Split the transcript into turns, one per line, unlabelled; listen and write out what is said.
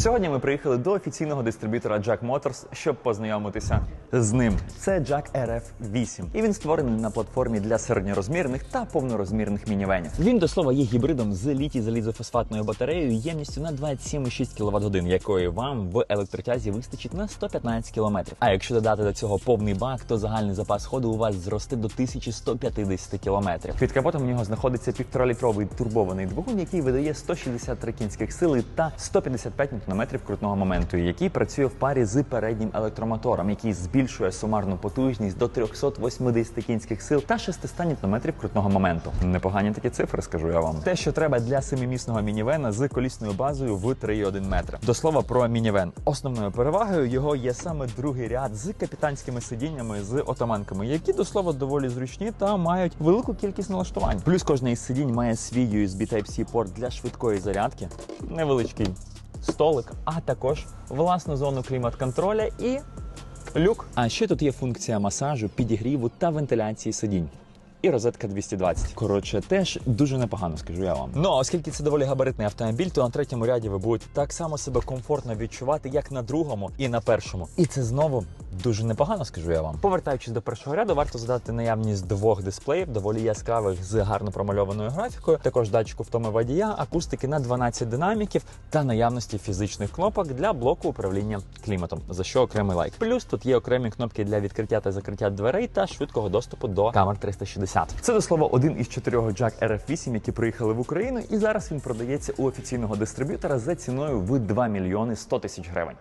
Сьогодні ми приїхали до офіційного дистриб'ютора Jack Motors, щоб познайомитися з ним. Це Jack RF8. І він створений на платформі для середньорозмірних та повнорозмірних мінівенів. Він до слова є гібридом з літій залізофосфатною батареєю ємністю на 27,6 кВт годин, якої вам в електротязі вистачить на 115 км. А якщо додати до цього повний бак, то загальний запас ходу у вас зросте до 1150 км. Під капотом у нього знаходиться півторалітровий турбований двигун, який видає 163 кінських сили та 155 Нм крутного моменту, який працює в парі з переднім електромотором, який збільшує сумарну потужність до 380 кінських сил та 600 Нм крутного моменту. Непогані такі цифри, скажу я вам. Те, що треба для семимісного мінівена з колісною базою в 3,1 метра. До слова про мінівен. Основною перевагою його є саме другий ряд з капітанськими сидіннями з отаманками, які до слова доволі зручні та мають велику кількість налаштувань. Плюс кожне із сидінь має свій USB Type-C порт для швидкої зарядки, невеличкий столик, а також власну зону клімат-контроля і люк. А ще тут є функція масажу, підігріву та вентиляції сидінь. І розетка 220. Коротше, теж дуже непогано, скажу я вам. Ну а оскільки це доволі габаритний автомобіль, то на третьому ряді ви будете так само себе комфортно відчувати, як на другому і на першому. І це знову дуже непогано, скажу я вам. Повертаючись до першого ряду, варто задати наявність двох дисплеїв, доволі яскравих з гарно промальованою графікою, також датчику втоми водія, акустики на 12 динаміків та наявності фізичних кнопок для блоку управління кліматом, за що окремий лайк. Плюс тут є окремі кнопки для відкриття та закриття дверей та швидкого доступу до камер 360. Це до слова один із чотирьох Jack RF8, які приїхали в Україну, і зараз він продається у офіційного дистриб'ютора за ціною в 2 мільйони 100 тисяч гривень.